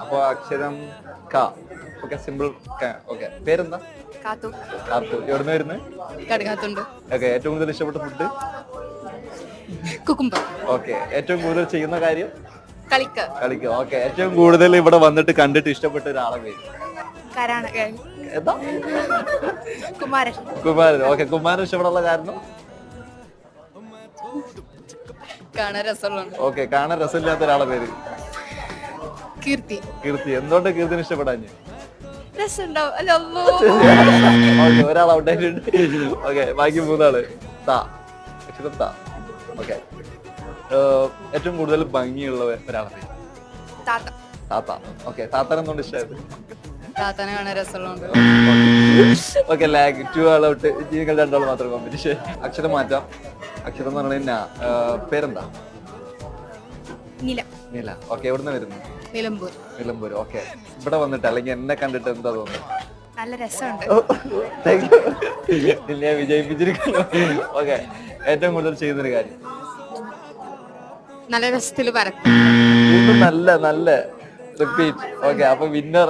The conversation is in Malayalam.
അപ്പൊ അക്ഷരം ക. Okay simple okay. പേരെന്താ? കാത്തു. കാത്തു. എവിടുന്ന് വരുന്നത് കടുകാത്തുണ്ട്. ഓക്കെ. ഏറ്റവും കൂടുതൽ ഇഷ്ടപ്പെട്ട ഫുഡ് കുക്കുംബർ ഓക്കെ. ഏറ്റവും കൂടുതൽ ചെയ്യുന്ന കാര്യം? കളിക്ക. കളിക്കുക ഓക്കെ. ഏറ്റവും കൂടുതൽ ഇവിടെ വന്നിട്ട് കണ്ടിട്ട് ഇഷ്ടപ്പെട്ട ഒരാളെ പേര്? കരാണ്. എന്താ? കുമാരൻ. കുമാരൻ. ഓക്കെ. കുമാരൻ ഇഷ്ടപ്പെടാനുള്ള കാരണം? കാണാൻ രസമുള്ള ഓക്കെ. കാണാൻ രസമില്ലാത്ത ഒരാളെ പേര്? കീർത്തി. കീർത്തി എന്തുകൊണ്ട് കീർത്തിന് ഇഷ്ടപ്പെടാഞ്ഞ്? ഓക്കെ ഒരാൾ ഔട്ടായിട്ടുണ്ട് ഓക്കെ ബാക്കി മൂന്നാൾ. താ. അക്ഷരം താ. ഓക്കെ. ഏറ്റവും കൂടുതൽ ഭംഗിയുള്ള ഒരാളെ താത്ത. ഓക്കെ താത്തനെ എന്തുകൊണ്ട് ഇഷ്ടമായത്? താത്തനെ കാണാൻ രസമുള്ളതുകൊണ്ട്. Okay. Lag to all out നിങ്ങൾ രണ്ടാൾ മാത്രം കോമ്പറ്റീഷൻ അക്ഷരം മാറ്റാം. അക്ഷരം എന്ന് പറഞ്ഞാൽ പേരെന്താ? നില. നില. ഓക്കെ എവിടുന്ന് വരുന്നു? നിലമ്പൂർ. നിലമ്പൂർ ഓക്കെ. ഇവിടെ വന്നിട്ട് അല്ലെങ്കിൽ എന്നെ കണ്ടിട്ട് എന്താ തോന്നുന്നത് നല്ല രസമുണ്ട്. നിന്നെ വിജയിപ്പിച്ചിരിക്കുന്നു. ഓക്കെ ഏറ്റവും കൂടുതൽ ചെയ്യുന്നൊരു കാര്യം. നല്ല രസത്തിൽ പറക്കും നല്ല നല്ല റിപ്പീറ്റ് ഓക്കെ അപ്പൊ വിന്നർ